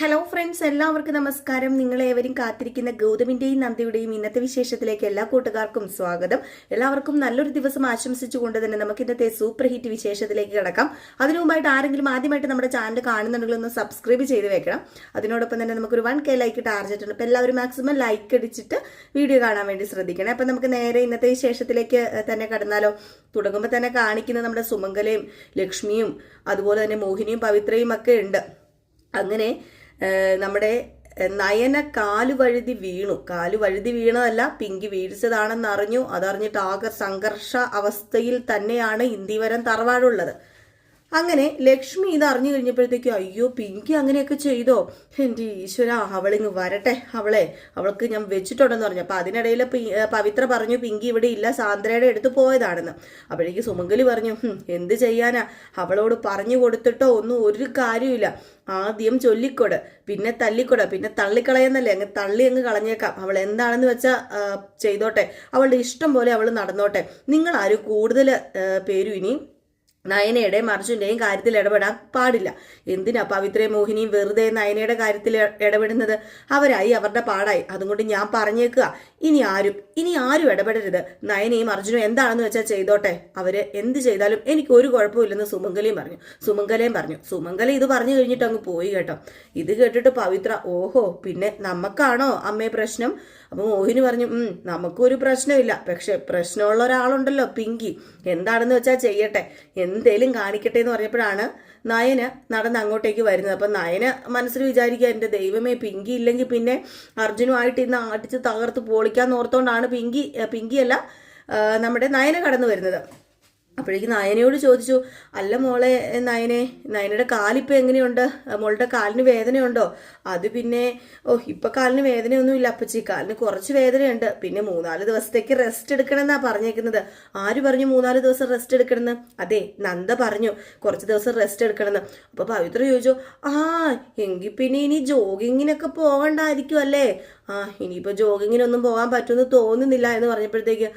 Hello friends എല്ലാവർക്കും നമസ്കാരം. നിങ്ങളേവരും കാത്തിരിക്കുന്ന ഗൗതമിന്റെയും നന്ദിയുടെയും ഇന്നത്തെ വിശേഷത്തിലേക്ക് എല്ലാ കൂട്ടുകാർക്കും സ്വാഗതം. എല്ലാവർക്കും നല്ലൊരു ദിവസം ആശംസിച്ചുകൊണ്ട് തന്നെ നമുക്ക് ഇന്നത്തെ സൂപ്പർ ഹിറ്റ് വിശേഷത്തിലേക്ക് കിടക്കാം. അതിനു മുമ്പായിട്ട് ആരെങ്കിലും ആദ്യമായിട്ട് നമ്മുടെ ചാനൽ കാണുന്നുണ്ടെങ്കിൽ ഒന്ന് സബ്സ്ക്രൈബ് ചെയ്ത് വെക്കണം. അതിനോടൊപ്പം തന്നെ നമുക്കൊരു വൺ കെ ലൈക്ക് ടാർജറ്റ് ഉണ്ട്. അപ്പോൾ എല്ലാവരും മാക്സിമം ലൈക്ക് അടിച്ചിട്ട് വീഡിയോ കാണാൻ വേണ്ടി ശ്രദ്ധിക്കണം. അപ്പം നമുക്ക് നേരെ ഇന്നത്തെ വിശേഷത്തിലേക്ക് തന്നെ കടന്നാലോ. തുടങ്ങുമ്പോൾ തന്നെ കാണിക്കുന്ന നമ്മുടെ സുമംഗലയും ലക്ഷ്മിയും അതുപോലെ തന്നെ മോഹിനിയും പവിത്രയും ഒക്കെ ഉണ്ട്. അങ്ങനെ നമ്മുടെ നയന കാൽ വഴുതി വീണു. കാൽ വഴുതി വീണതല്ല പിങ്കി വീഴ്ചതാണെന്ന് അറിഞ്ഞു അതറിഞ്ഞിട്ട് ആകെ സംഘർഷ അവസ്ഥയിൽ തന്നെയാണ് ഇന്ദിവരം തറവാടുള്ളത്. അങ്ങനെ ലക്ഷ്മി ഇത് അറിഞ്ഞു കഴിഞ്ഞപ്പോഴത്തേക്കും അയ്യോ പിങ്കി അങ്ങനെയൊക്കെ ചെയ്തോ? എന്റെ ഈശ്വര അവളിങ്ങ് വരട്ടെ അവളെ അവൾക്ക് ഞാൻ വെച്ചിട്ടുണ്ടെന്ന് പറഞ്ഞു. അപ്പൊ അതിനിടയിൽ പവിത്ര പറഞ്ഞു പിങ്കി ഇവിടെ ഇല്ല സാന്ദ്രയുടെ അടുത്ത് പോയതാണെന്ന്. അപ്പോഴേക്ക് സുമംഗലി പറഞ്ഞു എന്ത് ചെയ്യാനാ? അവളോട് പറഞ്ഞു കൊടുത്തിട്ടോ ഒന്നും ഒരു കാര്യമില്ല ആദ്യം ചൊല്ലിക്കൊട് പിന്നെ തല്ലിക്കൊട പിന്നെ തള്ളിക്കളയെന്നല്ലേ അങ്ങ് തള്ളി അങ്ങ് കളഞ്ഞേക്കാം. അവൾ എന്താണെന്ന് വെച്ചാൽ ചെയ്തോട്ടെ. അവളുടെ ഇഷ്ടം പോലെ അവൾ നടന്നോട്ടെ. നിങ്ങൾ ആരും കൂടുതൽ പേരും ഇനി നയനയുടെയും അർജുന്റെയും കാര്യത്തിൽ ഇടപെടാൻ പാടില്ല. എന്തിനാ പവിത്രയും മോഹിനിയും വെറുതെ നയനയുടെ കാര്യത്തിൽ ഇടപെടുന്നത്? അവരായി അവരുടെ പാടായി. അതുകൊണ്ട് ഞാൻ പറഞ്ഞേക്കുക. ഇനി ആരും ഇനി ആരും ഇടപെടരുത്. നയനയും അർജുനും എന്താണെന്ന് വെച്ചാൽ ചെയ്തോട്ടെ. അവർ എന്ത് ചെയ്താലും എനിക്ക് ഒരു കുഴപ്പമില്ലെന്ന് സുമംഗലയും പറഞ്ഞു. സുമംഗലയും പറഞ്ഞു. സുമംഗല ഇത് പറഞ്ഞു കഴിഞ്ഞിട്ട് അങ്ങ് പോയി കേട്ടോ. ഇത് കേട്ടിട്ട് പവിത്ര ഓഹോ പിന്നെ നമുക്കാണോ അമ്മേ പ്രശ്നം? അപ്പൊ മോഹിനി പറഞ്ഞു നമുക്കൊരു പ്രശ്നമില്ല. പക്ഷെ പ്രശ്നമുള്ള ഒരാളുണ്ടല്ലോ പിങ്കി. എന്താണെന്ന് വെച്ചാൽ ചെയ്യട്ടെ. എന്തേലും കാണിക്കട്ടെ എന്ന് പറഞ്ഞപ്പോഴാണ് നയന് നടന്ന് അങ്ങോട്ടേക്ക് വരുന്നത്. അപ്പം നയന് മനസ്സിൽ വിചാരിക്കുക എന്റെ ദൈവമേ പിങ്കി ഇല്ലെങ്കിൽ പിന്നെ അർജുനുമായിട്ട് ഇന്ന് അടിച്ച് തകർത്ത് പൊളിക്കാൻ ഓർത്തോണ്ടാണ് പിങ്കി പിങ്കിയല്ല നമ്മുടെ നയന കടന്നു വരുന്നത്. അപ്പോഴേക്ക് നയനയോട് ചോദിച്ചു അല്ല മോളെ നയനെ നയനയുടെ കാലിപ്പോൾ എങ്ങനെയുണ്ട്? മോളുടെ കാലിന് വേദനയുണ്ടോ? അത് പിന്നെ ഓ ഇപ്പം കാലിന് വേദനയൊന്നുമില്ല അപ്പച്ചി. കാലിന് കുറച്ച് വേദനയുണ്ട്. പിന്നെ മൂന്നാൽ ദിവസത്തേക്ക് റെസ്റ്റ് എടുക്കണമെന്നാണ് പറഞ്ഞേക്കുന്നത്. ആര് പറഞ്ഞു മൂന്നാൽ ദിവസം റെസ്റ്റ് എടുക്കണമെന്ന്? അതെ നന്ദ പറഞ്ഞു കുറച്ച് ദിവസം റെസ്റ്റ് എടുക്കണമെന്ന്. അപ്പോൾ പവിത്ര ചോദിച്ചു ആ എങ്കിൽ പിന്നെ ഇനി ജോഗിങ്ങിനൊക്കെ പോകണ്ടായിരിക്കും അല്ലേ? ആ ഇനിയിപ്പോൾ ജോഗിങ്ങിനൊന്നും പോകാൻ പറ്റുമെന്ന് തോന്നുന്നില്ല എന്ന് പറഞ്ഞപ്പോഴത്തേക്ക്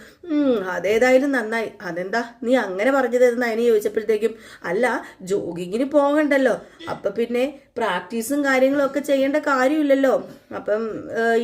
അതേതായാലും നന്നായി. അതെന്താ നീ അങ്ങനെ പറഞ്ഞത് എന്ന് അതിന് ചോദിച്ചപ്പോഴത്തേക്കും അല്ല ജോഗിങ്ങിന് പോകണ്ടല്ലോ. അപ്പം പിന്നെ പ്രാക്ടീസും കാര്യങ്ങളും ഒക്കെ ചെയ്യേണ്ട കാര്യമില്ലല്ലോ. അപ്പം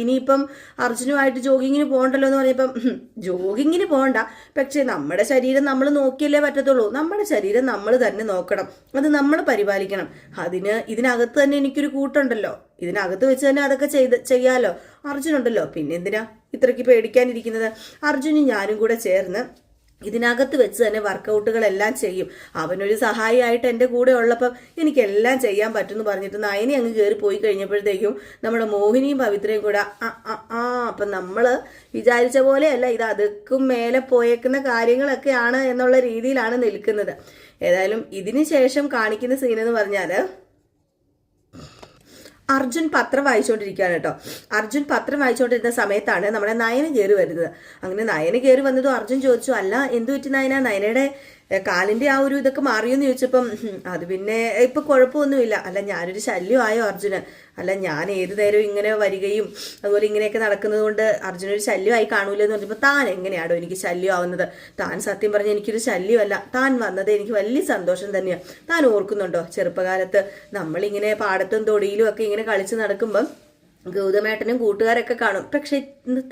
ഇനിയിപ്പം അർജുനുമായിട്ട് ജോഗിങ്ങിന് പോകണ്ടല്ലോ എന്ന് പറഞ്ഞപ്പം ജോഗിങ്ങിന് പോകണ്ട. പക്ഷെ നമ്മുടെ ശരീരം നമ്മൾ നോക്കിയല്ലേ പറ്റത്തുള്ളൂ. നമ്മുടെ ശരീരം നമ്മൾ തന്നെ നോക്കണം. അത് നമ്മൾ പരിപാലിക്കണം. അതിന് ഇതിനകത്ത് തന്നെ എനിക്കൊരു കൂട്ടുണ്ടല്ലോ. ഇതിനകത്ത് വെച്ച് തന്നെ അതൊക്കെ ചെയ്ത് ചെയ്യാലോ. അർജുനുണ്ടല്ലോ. പിന്നെ എന്തിനാ ഇത്രയ്ക്ക് പേടിക്കാനിരിക്കുന്നത്? അർജുനും ഞാനും കൂടെ ചേർന്ന് ഇതിനകത്ത് വെച്ച് തന്നെ വർക്കൗട്ടുകളെല്ലാം ചെയ്യും. അവനൊരു സഹായിയായിട്ട് എന്റെ കൂടെ ഉള്ളപ്പം എനിക്കെല്ലാം ചെയ്യാൻ പറ്റുമെന്ന് പറഞ്ഞിട്ട് നയനി അങ്ങ് കയറി പോയി കഴിഞ്ഞപ്പോഴത്തേക്കും നമ്മുടെ മോഹിനിയും പവിത്രയും കൂടെ ആ ആ അപ്പം നമ്മൾ വിചാരിച്ച പോലെയല്ല ഇത് അതുക്കും മേലെ പോയേക്കുന്ന കാര്യങ്ങളൊക്കെയാണ് എന്നുള്ള രീതിയിലാണ് നിൽക്കുന്നത്. ഏതായാലും ഇതിന് ശേഷം കാണിക്കുന്ന സീൻ എന്ന് പറഞ്ഞാൽ അർജുൻ പത്രം വായിച്ചുകൊണ്ടിരിക്കുകയാണ് കേട്ടോ. അർജുൻ പത്രം വായിച്ചുകൊണ്ടിരുന്ന സമയത്താണ് നമ്മുടെ നയന കയറി വരുന്നത്. അങ്ങനെ നയന കയറി വന്നതും അർജുൻ ചോദിച്ചു അല്ല എന്തു പറ്റി നയന? നയനയുടെ കാലിന്റെ ആ ഒരു ഇതൊക്കെ മാറിയെന്ന് ചോദിച്ചപ്പം അത് പിന്നെ ഇപ്പൊ കുഴപ്പമൊന്നുമില്ല. അല്ല ഞാനൊരു ശല്യമായോ അർജുന്? അല്ല ഞാൻ ഏത് നേരവും ഇങ്ങനെ വരികയും അതുപോലെ ഇങ്ങനെയൊക്കെ നടക്കുന്നത് കൊണ്ട് അർജുനൊരു ശല്യമായി കാണൂലെന്ന് പറഞ്ഞപ്പോൾ താൻ എങ്ങനെയാണോ എനിക്ക് ശല്യമാവുന്നത്? താൻ സത്യം പറഞ്ഞ എനിക്കൊരു ശല്യമല്ല. താൻ വന്നത് എനിക്ക് വലിയ സന്തോഷം തന്നെയാണ് താൻ ഓർക്കുന്നുണ്ടോ? ചെറുപ്പകാലത്ത് നമ്മളിങ്ങനെ പാടത്തും തൊടിയിലും ഒക്കെ ഇങ്ങനെ കളിച്ച് നടക്കുമ്പം ഗൗതമേട്ടനും കൂട്ടുകാരൊക്കെ കാണും. പക്ഷെ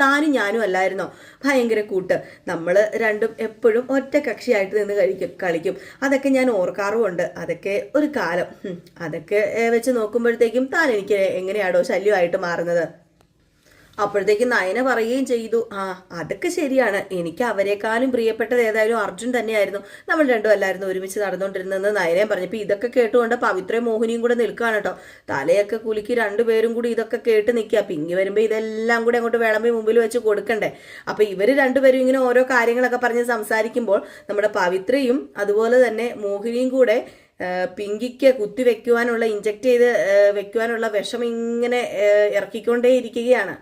താനും ഞാനും അല്ലായിരുന്നോ? ഭയങ്കര കൂട്ട്. നമ്മൾ രണ്ടും എപ്പോഴും ഒറ്റ കക്ഷിയായിട്ട് നിന്ന് കഴിക്കും കളിക്കും. അതൊക്കെ ഞാൻ ഓർക്കാറുമുണ്ട്. അതൊക്കെ ഒരു കാലം. അതൊക്കെ വെച്ച് നോക്കുമ്പോഴത്തേക്കും താൻ എനിക്ക് എങ്ങനെയാണോ ശല്യമായിട്ട് മാറുന്നത്. അപ്പോഴത്തേക്ക് നയന പറയുകയും ചെയ്തു. ആ അതൊക്കെ ശരിയാണ്. എനിക്ക് അവരെക്കാളും പ്രിയപ്പെട്ടത് ഏതായാലും അർജുൻ തന്നെയായിരുന്നു. നമ്മൾ രണ്ടും അല്ലായിരുന്നു ഒരുമിച്ച് നടന്നുകൊണ്ടിരുന്നതെന്ന് നയനയും പറഞ്ഞു. പറഞ്ഞപ്പോൾ ഇതൊക്കെ കേട്ടുകൊണ്ട് പവിത്രയും മോഹിനിയും കൂടെ നിൽക്കുകയാണ് കേട്ടോ. തലയൊക്കെ കുലുക്കി രണ്ടുപേരും കൂടി ഇതൊക്കെ കേട്ട് നിൽക്കുക. പിങ്ങി വരുമ്പോൾ ഇതെല്ലാം കൂടി അങ്ങോട്ട് വിളമ്പി മുമ്പിൽ വെച്ച് കൊടുക്കണ്ടേ? അപ്പൊ ഇവർ രണ്ടുപേരും ഇങ്ങനെ ഓരോ കാര്യങ്ങളൊക്കെ പറഞ്ഞ് സംസാരിക്കുമ്പോൾ നമ്മുടെ പവിത്രയും അതുപോലെ തന്നെ മോഹിനിയും കൂടെ പിങ്കിക്ക് കുത്തി വെക്കുവാനുള്ള ഇഞ്ചക്ട് ചെയ്ത് വെക്കുവാനുള്ള വിഷം ഇങ്ങനെ ഇറക്കിക്കൊണ്ടേയിരിക്കുകയാണ്.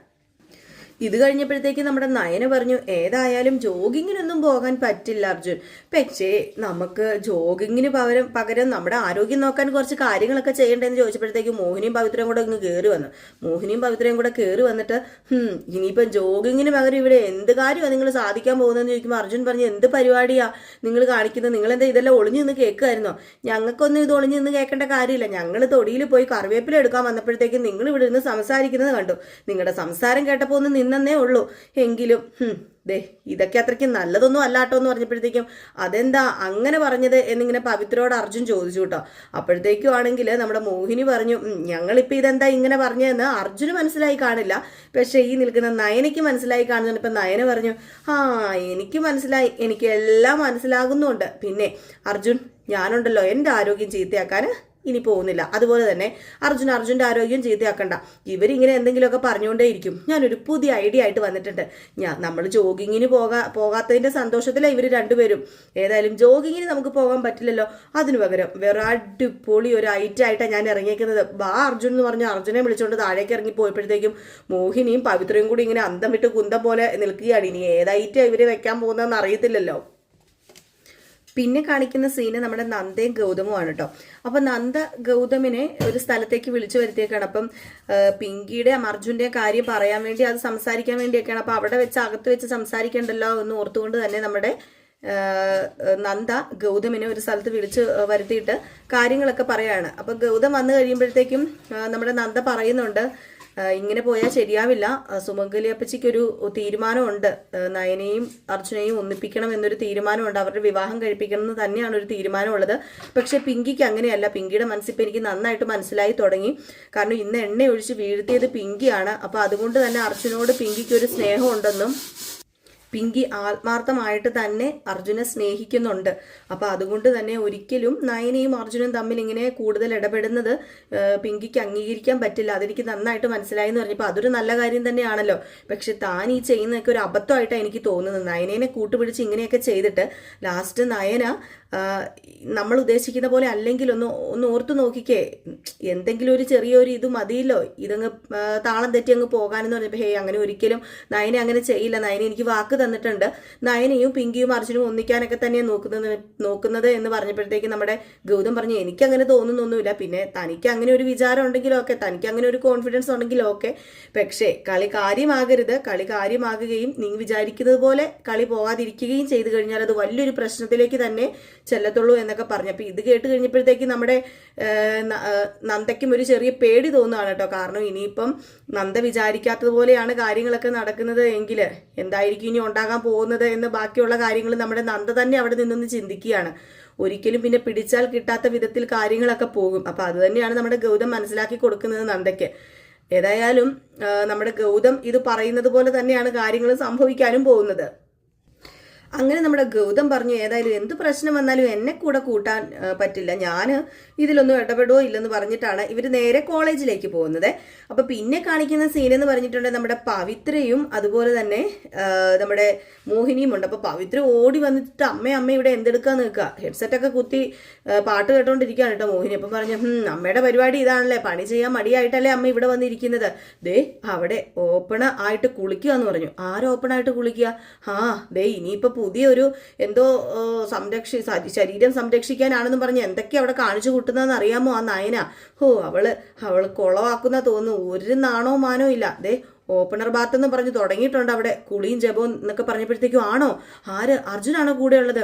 ഇത് കഴിഞ്ഞപ്പോഴത്തേക്ക് നമ്മുടെ നയന പറഞ്ഞു ഏതായാലും ജോഗിങ്ങിനൊന്നും പോകാൻ പറ്റില്ല അർജുൻ. പക്ഷേ നമുക്ക് ജോഗിങ്ങിന് പകരം പകരം നമ്മുടെ ആരോഗ്യം നോക്കാൻ കുറച്ച് കാര്യങ്ങളൊക്കെ ചെയ്യണ്ടെന്ന് ചോദിച്ചപ്പോഴത്തേക്ക് മോഹിനിയും പവിത്രയും കൂടെ ഇങ്ങ് കയറി വന്നു. മോഹിനിയും പവിത്രയും കൂടെ കയറി വന്നിട്ട് ഇനിയിപ്പം ജോഗിങ്ങിന് പകരം ഇവിടെ എന്ത് കാര്യമാണ് നിങ്ങൾ സാധിക്കാൻ പോകുന്നതെന്ന് ചോദിക്കുമ്പോൾ അർജുൻ പറഞ്ഞു എന്ത് പരിപാടിയാ? നിങ്ങൾ കാണിക്കുന്നത് നിങ്ങൾ എന്താ ഇതെല്ലാം ഒളിഞ്ഞു നിന്ന് കേൾക്കുമായിരുന്നോ ഞങ്ങൾക്കൊന്നും ഇത് ഒളിഞ്ഞു നിന്ന് കേൾക്കേണ്ട കാര്യമില്ല. ഞങ്ങൾ തൊടിയിൽ പോയി കറിവേപ്പില എടുക്കാൻ വന്നപ്പോഴത്തേക്കും നിങ്ങൾ ഇവിടെ നിന്ന് സംസാരിക്കുന്നത് കണ്ടു. നിങ്ങളുടെ സംസാരം കേട്ടപ്പോൾ ഒന്ന് നിന്നേ ഉള്ളൂ. എങ്കിലും ദേ ഇതൊക്കെ അത്രയ്ക്ക് നല്ലതൊന്നും അല്ലാട്ടോ എന്ന് പറഞ്ഞപ്പോഴത്തേക്കും അതെന്താ അങ്ങനെ പറഞ്ഞത് എന്നിങ്ങനെ പവിത്രോട് അർജുൻ ചോദിച്ചു കേട്ടോ. അപ്പോഴത്തേക്കും ആണെങ്കിൽ നമ്മുടെ മോഹിനി പറഞ്ഞു "ഉം, ഞങ്ങളിപ്പോൾ ഇതെന്താ ഇങ്ങനെ പറഞ്ഞതെന്ന് അർജുന് മനസ്സിലായി കാണില്ല. പക്ഷേ ഈ നിൽക്കുന്ന നയനയ്ക്ക് മനസ്സിലായി കാണുന്നുണ്ട് ഇപ്പം നയന പറഞ്ഞു ആ എനിക്ക് മനസ്സിലായി എനിക്ക് എല്ലാം മനസ്സിലാകുന്നുണ്ട്. പിന്നെ അർജുൻ ഞാനുണ്ടല്ലോ എന്റെ ആരോഗ്യം ചീത്തയാക്കാൻ ഇനി പോകുന്നില്ല. അതുപോലെ തന്നെ അർജുൻ അർജുന്റെ ആരോഗ്യം ചീത്തയാക്കണ്ട. ഇവരിങ്ങനെ എന്തെങ്കിലുമൊക്കെ പറഞ്ഞുകൊണ്ടേയിരിക്കും. ഞാനൊരു പുതിയ ഐഡിയ ആയിട്ട് വന്നിട്ടുണ്ട്. ഞാൻ നമ്മൾ ജോഗിങ്ങിന് പോകാ പോകാത്തതിന്റെ സന്തോഷത്തിലാണ് ഇവർ രണ്ടുപേരും. ഏതായാലും ജോഗിങ്ങിന് നമുക്ക് പോകാൻ പറ്റില്ലല്ലോ. അതിനു പകരം വേറെ അടിപൊളി ഒരു ഐറ്റായിട്ടാണ് ഞാൻ ഇറങ്ങിയേക്കുന്നത്. ബാ അർജുൻ എന്ന് പറഞ്ഞ അർജുനെ വിളിച്ചുകൊണ്ട് താഴേക്ക് ഇറങ്ങി പോയപ്പോഴത്തേക്കും മോഹിനിയും പവിത്രയും കൂടി ഇങ്ങനെ അന്തം വിട്ട് കുന്തം പോലെ നിൽക്കുകയാണ്. ഇനി ഏതായിട്ടാണ് ഇവർ വെക്കാൻ പോകുന്നതെന്ന് അറിയത്തില്ലല്ലോ. പിന്നെ കാണിക്കുന്ന സീന് നമ്മുടെ നന്ദയും ഗൗതമുമാണ് കേട്ടോ അപ്പൊ നന്ദ ഗൗതമിനെ ഒരു സ്ഥലത്തേക്ക് വിളിച്ചു വരുത്തിയേക്കാണ്. അപ്പം പിങ്കിയുടെ അർജുന്റെ കാര്യം പറയാൻ വേണ്ടി അത് സംസാരിക്കാൻ വേണ്ടിയൊക്കെയാണ്. അപ്പൊ അവിടെ വെച്ച് അകത്ത് വെച്ച് സംസാരിക്കണ്ടല്ലോ എന്ന് ഓർത്തുകൊണ്ട് തന്നെ നമ്മുടെ നന്ദ ഗൗതമിനെ ഒരു സ്ഥലത്ത് വിളിച്ച് വരുത്തിയിട്ട് കാര്യങ്ങളൊക്കെ പറയാണ്. അപ്പൊ ഗൗതം വന്നു കഴിയുമ്പോഴത്തേക്കും നമ്മുടെ നന്ദ പറയുന്നുണ്ട് ഇങ്ങനെ പോയാൽ ശരിയാവില്ല. സുമംഗലി അപ്പച്ചിക്കൊരു തീരുമാനമുണ്ട്. നയനെയും അർജുനെയും ഒന്നിപ്പിക്കണം എന്നൊരു തീരുമാനമുണ്ട്. അവരുടെ വിവാഹം കഴിപ്പിക്കണം എന്ന് തന്നെയാണ് ഒരു തീരുമാനമുള്ളത്. പക്ഷെ പിങ്കിക്ക് അങ്ങനെയല്ല. പിങ്കിയുടെ മനസ്സിപ്പോൾ എനിക്ക് നന്നായിട്ട് മനസ്സിലായി തുടങ്ങി. കാരണം ഇന്ന് എണ്ണ ഒഴിച്ച് വീഴ്ത്തിയത് പിങ്കിയാണ്. അപ്പോൾ അതുകൊണ്ട് തന്നെ അർജുനോട് പിങ്കിക്ക് ഒരു സ്നേഹമുണ്ടെന്നും പിങ്കി ആത്മാർത്ഥമായിട്ട് തന്നെ അർജുനെ സ്നേഹിക്കുന്നുണ്ട്. അപ്പൊ അതുകൊണ്ട് തന്നെ ഒരിക്കലും നയനയും അർജുനും തമ്മിൽ ഇങ്ങനെ കൂടുതൽ ഇടപെടുന്നത് പിങ്കിക്ക് അംഗീകരിക്കാൻ പറ്റില്ല. അതെനിക്ക് നന്നായിട്ട് മനസ്സിലായി എന്ന് പറഞ്ഞപ്പോൾ അതൊരു നല്ല കാര്യം തന്നെയാണല്ലോ. പക്ഷെ താൻ ഈ ചെയ്യുന്നതൊക്കെ ഒരു അബദ്ധമായിട്ടാണ് എനിക്ക് തോന്നുന്നത്. നയനേനെ കൂട്ടുപിടിച്ച് ഇങ്ങനെയൊക്കെ ചെയ്തിട്ട് ലാസ്റ്റ് നയന നമ്മൾ ഉദ്ദേശിക്കുന്ന പോലെ അല്ലെങ്കിൽ ഒന്ന് ഒന്ന് ഓർത്തു നോക്കിക്കേ. എന്തെങ്കിലും ഒരു ചെറിയൊരു ഇത് മതിയല്ലോ. ഇതങ്ങ് താളം തെറ്റി അങ്ങ് പോകാനെന്ന് പറഞ്ഞപ്പോൾ ഹേ അങ്ങനെ ഒരിക്കലും നയനെ അങ്ങനെ ചെയ്യില്ല. നയനെ എനിക്ക് വാക്ക് തന്നിട്ടുണ്ട്. നയനയും പിങ്കിയും അർജുനും ഒന്നിക്കാനൊക്കെ തന്നെയാണ് നോക്കുന്നത് നോക്കുന്നത് എന്ന് പറഞ്ഞപ്പോഴത്തേക്ക് നമ്മുടെ ഗൗതം പറഞ്ഞു എനിക്ക് അങ്ങനെ തോന്നുന്നൊന്നുമില്ല. പിന്നെ തനിക്ക് അങ്ങനെ ഒരു വിചാരം ഉണ്ടെങ്കിലും ഒക്കെ തനിക്ക് അങ്ങനെ ഒരു കോൺഫിഡൻസ് ഉണ്ടെങ്കിലും ഒക്കെ. പക്ഷേ കളി കാര്യമാകരുത്. കളി കാര്യമാകുകയും നീ വിചാരിക്കുന്നത് പോലെ കളി പോകാതിരിക്കുകയും ചെയ്തു കഴിഞ്ഞാൽ അത് വലിയൊരു പ്രശ്നത്തിലേക്ക് തന്നെ ചെല്ലത്തുള്ളൂ എന്നൊക്കെ പറഞ്ഞു. അപ്പോൾ ഇത് കേട്ട് കഴിഞ്ഞപ്പോഴത്തേക്ക് നമ്മുടെ നന്ദയ്ക്കും ഒരു ചെറിയ പേടി തോന്നുകയാണ് കേട്ടോ. കാരണം ഇനിയിപ്പം നന്ദ വിചാരിക്കാത്തതുപോലെയാണ് കാര്യങ്ങളൊക്കെ നടക്കുന്നത് എങ്കിൽ എന്തായിരിക്കും ഇനി ഉണ്ടാകാൻ പോകുന്നത് എന്ന് ബാക്കിയുള്ള കാര്യങ്ങൾ നമ്മുടെ നന്ദ തന്നെ അവിടെ നിന്നൊന്ന് ചിന്തിക്കുകയാണ്. ഒരിക്കലും പിന്നെ പിടിച്ചാൽ കിട്ടാത്ത വിധത്തിൽ കാര്യങ്ങളൊക്കെ പോകും. അപ്പോൾ അത് തന്നെയാണ് നമ്മുടെ ഗൗതം മനസ്സിലാക്കി കൊടുക്കുന്നത് നന്ദയ്ക്ക്. ഏതായാലും നമ്മുടെ ഗൗതം ഇത് പറയുന്നത് പോലെ തന്നെയാണ് കാര്യങ്ങൾ സംഭവിക്കാനും പോകുന്നത്. അങ്ങനെ നമ്മുടെ ഗൗതം പറഞ്ഞു ഏതായാലും എന്ത് പ്രശ്നം വന്നാലും എന്നെ കൂടെ കൂട്ടാൻ പറ്റില്ല. ഞാൻ ഇതിലൊന്നും ഇടപെടുവോ ഇല്ലെന്ന് പറഞ്ഞിട്ടാണ് ഇവർ നേരെ കോളേജിലേക്ക് പോകുന്നത്. അപ്പോൾ പിന്നെ കാണിക്കുന്ന സീൻ എന്ന് പറഞ്ഞിട്ടുണ്ടെങ്കിൽ നമ്മുടെ പവിത്രയും അതുപോലെ തന്നെ നമ്മുടെ മോഹിനിയും ഉണ്ട്. അപ്പോൾ പവിത്ര ഓടി വന്നിട്ട് അമ്മ അമ്മ ഇവിടെ എന്തെടുക്കാൻ നിൽക്കുക ഹെഡ്സെറ്റൊക്കെ കുത്തി പാട്ട് കേട്ടോണ്ടിരിക്കുകയാണ് കേട്ടോ മോഹിനി. അപ്പം പറഞ്ഞു "ഹും, അമ്മയുടെ പരിപാടി ഇതാണല്ലേ. പണി ചെയ്യാൻ മടിയായിട്ടല്ലേ അമ്മ ഇവിടെ വന്നിരിക്കുന്നത്. ദേ അവിടെ ഓപ്പൺ ആയിട്ട് കുളിക്കുക എന്ന് പറഞ്ഞു. ആര് ഓപ്പൺ ആയിട്ട് കുളിക്കുക? ആ ദേ ഇനിയിപ്പോൾ പുതിയൊരു എന്തോ സംരക്ഷി ശരീരം സംരക്ഷിക്കാനാണെന്ന് പറഞ്ഞ് എന്തൊക്കെ അവിടെ കാണിച്ചു കൂട്ടുന്നതെന്ന് അറിയാമോ ആ നയന? ഹോ അവൾ അവൾ കുളവാക്കുന്ന തോന്നുന്നു. ഒരു നാണോ മാനോ ഇല്ല. ദേ ഓപ്പണർ ബാത്ത് എന്ന് പറഞ്ഞ് തുടങ്ങിയിട്ടുണ്ട് അവിടെ. കുളിയും ജപവും എന്നൊക്കെ പറഞ്ഞപ്പോഴത്തേക്കും ആണോ? ആര്? അർജുനാണോ കൂടെ ഉള്ളത്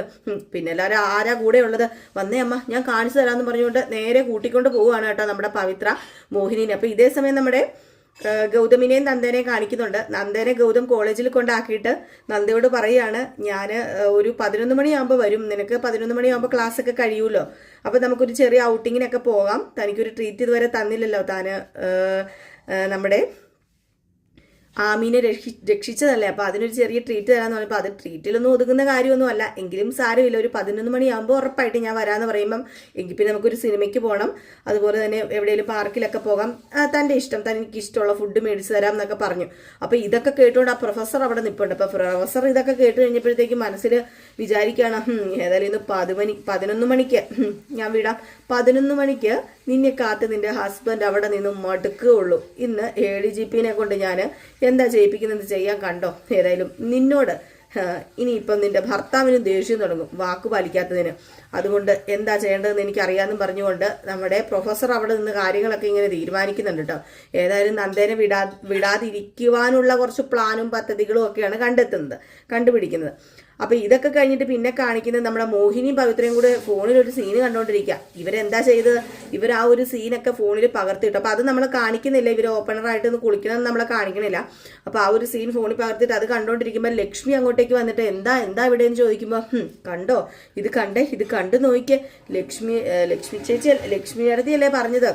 പിന്നെ എല്ലാവരും ആരാ കൂടെ ഉള്ളത് വന്നേ അമ്മ ഞാൻ കാണിച്ചു തരാമെന്ന് പറഞ്ഞുകൊണ്ട് നേരെ കൂട്ടിക്കൊണ്ട് പോവുകയാണ് കേട്ടോ നമ്മുടെ പവിത്ര മോഹിനിനെ. അപ്പോൾ ഇതേ സമയം നമ്മുടെ ഗൗതമിനെയും നന്ദനെയും കാണിക്കുന്നുണ്ട്. നന്ദനെ ഗൗതം കോളേജിൽ കൊണ്ടാക്കിയിട്ട് നന്ദയോട് പറയുകയാണ് ഞാൻ ഒരു പതിനൊന്ന് മണിയാകുമ്പോൾ വരും. നിനക്ക് പതിനൊന്ന് മണിയാകുമ്പോൾ ക്ലാസ് ഒക്കെ കഴിയുമല്ലോ അപ്പോൾ നമുക്കൊരു ചെറിയ ഔട്ടിങ്ങിനൊക്കെ പോകാം. തനിക്കൊരു ട്രീറ്റ് ഇതുവരെ തന്നില്ലല്ലോ താന് നമ്മുടെ ആമീനെ രക്ഷി രക്ഷിച്ചതല്ലേ? അപ്പോൾ അതിനൊരു ചെറിയ ട്രീറ്റ് തരാന്ന് പറഞ്ഞപ്പോൾ അത് ട്രീറ്റിലൊന്നും ഒതുങ്ങുന്ന കാര്യമൊന്നും അല്ല. എങ്കിലും സാരമില്ല. ഒരു പതിനൊന്ന് മണിയാകുമ്പോൾ ഉറപ്പായിട്ട് ഞാൻ വരാമെന്ന് പറയുമ്പം എങ്കിൽ പിന്നെ നമുക്കൊരു സിനിമയ്ക്ക് പോകണം അതുപോലെ തന്നെ എവിടെയെങ്കിലും പാർക്കിലൊക്കെ പോകാം. തന്റെ ഇഷ്ടം. തനിക്ക് ഇഷ്ടമുള്ള ഫുഡ് മേടിച്ച് തരാം എന്നൊക്കെ പറഞ്ഞു. അപ്പോൾ ഇതൊക്കെ കേട്ടുകൊണ്ട് ആ പ്രൊഫസർ അവിടെ നിൽപ്പുണ്ട് അപ്പോൾ പ്രൊഫസർ ഇതൊക്കെ കേട്ട് കഴിഞ്ഞപ്പോഴത്തേക്ക് മനസ്സിൽ വിചാരിക്കുകയാണ് "ഹും, ഏതായാലും ഇന്ന് പതിമണി പതിനൊന്ന് മണിക്ക് ഞാൻ വിടാം. പതിനൊന്ന് മണിക്ക് നിന്നെ കാത്ത് നിന്റെ ഹസ്ബൻഡ് അവിടെ നിന്നും മടുക്കുകയുള്ളൂ. ഇന്ന് എ ഡി ജി പിനെ കൊണ്ട് ഞാൻ എന്താ ചെയ്യിപ്പിക്കുന്നത് ചെയ്യാൻ കണ്ടോ? ഏതായാലും നിന്നോട് ഇനി ഇനിയിപ്പം നിന്റെ ഭർത്താവിനും ദേഷ്യം തുടങ്ങും വാക്ക് പാലിക്കാത്തതിന്. അതുകൊണ്ട് എന്താ ചെയ്യേണ്ടതെന്ന് എനിക്കറിയാമെന്നും പറഞ്ഞുകൊണ്ട് നമ്മുടെ പ്രൊഫസർ അവിടെ നിന്ന് കാര്യങ്ങളൊക്കെ ഇങ്ങനെ തീരുമാനിക്കുന്നുണ്ട് കേട്ടോ ഏതായാലും നന്ദേനെ വിടാ വിടാതിരിക്കുവാനുള്ള കുറച്ച് പ്ലാനും പദ്ധതികളും ഒക്കെയാണ് കണ്ടെത്തുന്നത് കണ്ടുപിടിക്കുന്നത്. അപ്പൊ ഇതൊക്കെ കഴിഞ്ഞിട്ട് പിന്നെ കാണിക്കുന്നത് നമ്മുടെ മോഹിനിയും പവിത്രയും കൂടെ ഫോണിൽ ഒരു സീന് കണ്ടോണ്ടിരിക്കുക ഇവരെന്താ ചെയ്ത് ഇവർ ആ ഒരു സീനൊക്കെ ഫോണിൽ പകർത്തിയിട്ട് അപ്പൊ അത് നമ്മൾ കാണിക്കുന്നില്ല. ഇവർ ഓപ്പണറായിട്ട് ഒന്ന് കുളിക്കണമെന്ന് നമ്മളെ കാണിക്കണില്ല. അപ്പൊ ആ ഒരു സീൻ ഫോണിൽ പകർത്തിയിട്ട് അത് കണ്ടോണ്ടിരിക്കുമ്പോൾ ലക്ഷ്മി അങ്ങോട്ടേക്ക് വന്നിട്ട് എന്താ എന്താ ഇവിടെ എന്ന് ചോദിക്കുമ്പോൾ കണ്ടോ? ഇത് കണ്ടേ ഇത് കണ്ടു നോക്കിയേ ലക്ഷ്മി ലക്ഷ്മി ചേച്ചി ലക്ഷ്മി അടുത്തല്ലേ പറഞ്ഞത്?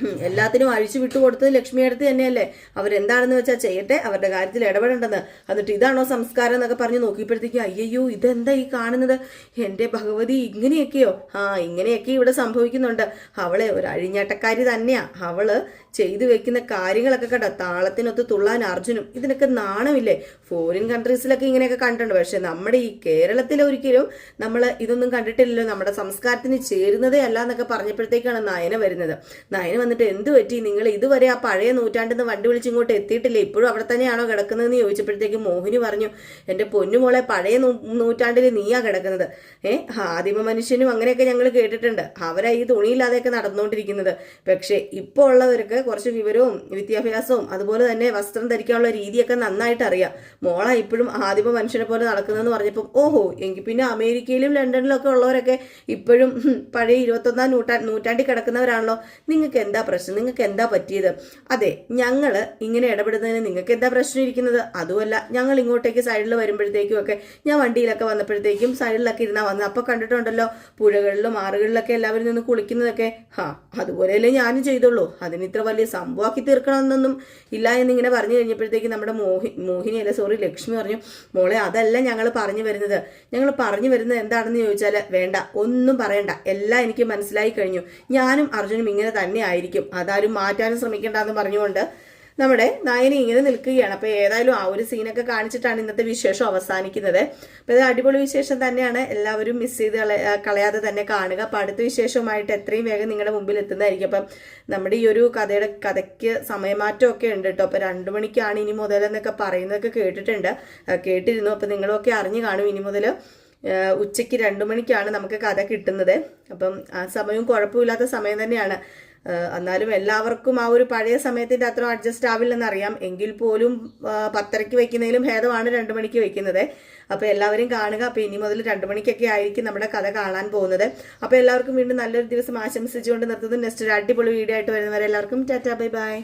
എല്ലാത്തിനും അഴിച്ചു വിട്ടുകൊടുത്തത് ലക്ഷ്മി അടുത്ത് തന്നെയല്ലേ? അവരെന്താണെന്ന് വെച്ചാൽ ചെയ്യട്ടെ? അവരുടെ കാര്യത്തിൽ ഇടപെടേണ്ടെന്ന്. എന്നിട്ട് ഇതാണോ സംസ്കാരം എന്നൊക്കെ പറഞ്ഞ് നോക്കിയപ്പോഴത്തേക്ക് അയ്യയ്യോ ഇതെന്താ ഈ കാണുന്നത്? എന്റെ ഭഗവതി ഇങ്ങനെയൊക്കെയോ? ആ ഇങ്ങനെയൊക്കെ ഇവിടെ സംഭവിക്കുന്നുണ്ട്. അവളെ ഒരു അഴിഞ്ഞാട്ടക്കാരി തന്നെയാ. അവൾ ചെയ്തു വെക്കുന്ന കാര്യങ്ങളൊക്കെ കേട്ടോ താളത്തിനൊത്ത് തുള്ളാൻ അർജുനും ഇതിനൊക്കെ നാണമില്ലേ? ഫോറിൻ കൺട്രീസിലൊക്കെ ഇങ്ങനെയൊക്കെ കണ്ടിട്ടുണ്ട്. പക്ഷെ നമ്മുടെ ഈ കേരളത്തിൽ ഒരിക്കലും നമ്മൾ ഇതൊന്നും കണ്ടിട്ടില്ലല്ലോ. നമ്മുടെ സംസ്കാരത്തിന് ചേരുന്നതേ അല്ല എന്നൊക്കെ പറഞ്ഞപ്പോഴത്തേക്കാണ് നയന വരുന്നത്. നയന വന്നിട്ട് എന്ത് പറ്റി? നിങ്ങൾ ഇതുവരെ ആ പഴയ നൂറ്റാണ്ടിൽ നിന്ന് വണ്ടി വിളിച്ച് ഇങ്ങോട്ട് എത്തിയിട്ടില്ലേ? ഇപ്പോഴും അവിടെ തന്നെയാണോ കിടക്കുന്നതെന്ന് ചോദിച്ചപ്പോഴത്തേക്ക് മോഹിനി പറഞ്ഞു എന്റെ പൊന്നുമോളെ പഴയ നൂറ്റാണ്ടിൽ നീയാ കിടക്കുന്നത്. ഏ ആദിമ മനുഷ്യനും അങ്ങനെയൊക്കെ ഞങ്ങൾ കേട്ടിട്ടുണ്ട്. അവരാ ഈ തുണിയില്ലാതെയൊക്കെ നടന്നുകൊണ്ടിരിക്കുന്നത്. പക്ഷേ ഇപ്പോൾ ഉള്ളവർക്ക് കുറച്ച് വിവരവും വിദ്യാഭ്യാസവും അതുപോലെ തന്നെ വസ്ത്രം ധരിക്കാനുള്ള രീതിയൊക്കെ നന്നായിട്ട് അറിയാം. മോള ഇപ്പോഴും ആദിമ മനുഷ്യനെ പോലെ നടക്കുന്നതെന്ന് പറഞ്ഞപ്പോൾ ഓഹോ എങ്കിൽ പിന്നെ അമേരിക്കയിലും ലണ്ടനിലും ഒക്കെ ഉള്ളവരൊക്കെ ഇപ്പോഴും പഴയ ഇരുപത്തൊന്നാം നൂറ്റാ നൂറ്റാണ്ടിൽ കിടക്കുന്നവരാണല്ലോ. നിങ്ങൾക്ക് എന്താ പ്രശ്നം? നിങ്ങൾക്ക് എന്താ പറ്റിയത്? അതെ ഞങ്ങൾ ഇങ്ങനെ ഇടപെടുന്നതിന് നിങ്ങൾക്ക് എന്താ പ്രശ്നം ഇരിക്കുന്നത്? അതുമല്ല ഞങ്ങൾ ഇങ്ങോട്ടേക്ക് സൈഡിൽ വരുമ്പോഴത്തേക്കും ഒക്കെ ഞാൻ വണ്ടിയിലൊക്കെ വന്നപ്പോഴത്തേക്കും സൈഡിലൊക്കെ ഇരുന്നാൽ വന്നത്. അപ്പോൾ കണ്ടിട്ടുണ്ടല്ലോ പുഴകളിലും ആറുകളിലൊക്കെ എല്ലാവരും നിന്ന് കുളിക്കുന്നതൊക്കെ. ഹാ അതുപോലെയല്ലേ ഞാനും ചെയ്തോളൂ അതിന് ഇത്ര വലിയ സംഭവമാക്കി തീർക്കണമെന്നൊന്നും ഇല്ല എന്നിങ്ങനെ പറഞ്ഞു കഴിഞ്ഞപ്പോഴത്തേക്ക് നമ്മുടെ മോഹി മോഹിനി അല്ല സോറി ലക്ഷ്മി പറഞ്ഞു മോളെ അതല്ല ഞങ്ങൾ പറഞ്ഞു വരുന്നത്. ഞങ്ങൾ പറഞ്ഞു വരുന്നത് എന്താണെന്ന് ചോദിച്ചാൽ വേണ്ട ഒന്നും പറയണ്ട. എല്ലാം എനിക്ക് മനസ്സിലായി കഴിഞ്ഞു. ഞാനും അർജുനും ഇങ്ങനെ തന്നെ ആയിരിക്കും അതാരും മാറ്റാനും ശ്രമിക്കേണ്ടെന്ന് പറഞ്ഞുകൊണ്ട് നമ്മുടെ നയനി ഇങ്ങനെ നിൽക്കുകയാണ്. അപ്പോൾ ഏതായാലും ആ ഒരു സീനൊക്കെ കാണിച്ചിട്ടാണ് ഇന്നത്തെ വിശേഷം അവസാനിക്കുന്നത്. അപ്പോൾ ഇത് അടിപൊളി വിശേഷം തന്നെയാണ്. എല്ലാവരും മിസ് ചെയ്ത് കളയാതെ തന്നെ കാണുക. അപ്പോൾ അടുത്ത വിശേഷമായിട്ട് എത്രയും വേഗം നിങ്ങളുടെ മുമ്പിൽ എത്തുന്നതായിരിക്കും. അപ്പം നമ്മുടെ ഈ ഒരു കഥയുടെ കഥയ്ക്ക് സമയമാറ്റമൊക്കെ ഉണ്ട് കേട്ടോ. അപ്പോൾ രണ്ടു മണിക്കാണ് ഇനി മുതൽ എന്നൊക്കെ പറയുന്നതൊക്കെ കേട്ടിട്ടുണ്ട്. കേട്ടിരുന്നു. അപ്പോൾ നിങ്ങളൊക്കെ അറിഞ്ഞു കാണും ഇനി മുതൽ ഉച്ചയ്ക്ക് രണ്ടു മണിക്കാണ് നമുക്ക് കഥ കിട്ടുന്നത്. അപ്പം ആ സമയവും കുഴപ്പമില്ലാത്ത സമയം തന്നെയാണ്. എന്നാലും എല്ലാവർക്കും ആ ഒരു പഴയ സമയത്തിന്റെ അത്ര അഡ്ജസ്റ്റ് ആവില്ലെന്ന് അറിയാം എങ്കിൽ പോലും പത്തരയ്ക്ക് വെക്കുന്നതിലും ഭേദമാണ് രണ്ടു മണിക്ക് വെക്കുന്നത്. അപ്പോൾ എല്ലാവരും കാണുക. അപ്പോൾ ഇനി മുതൽ രണ്ടു മണിക്കൊക്കെ ആയിരിക്കും നമ്മുടെ കഥ കാണാൻ പോകുന്നത്. അപ്പോൾ എല്ലാവർക്കും വീണ്ടും നല്ലൊരു ദിവസം ആശംസിച്ചുകൊണ്ട് നിർത്തുന്നു. നെക്സ്റ്റ് ഒരു അടിപൊളി വീഡിയോ ആയിട്ട് വരുന്നവരെ എല്ലാവർക്കും ടാറ്റാ ബൈ ബൈ.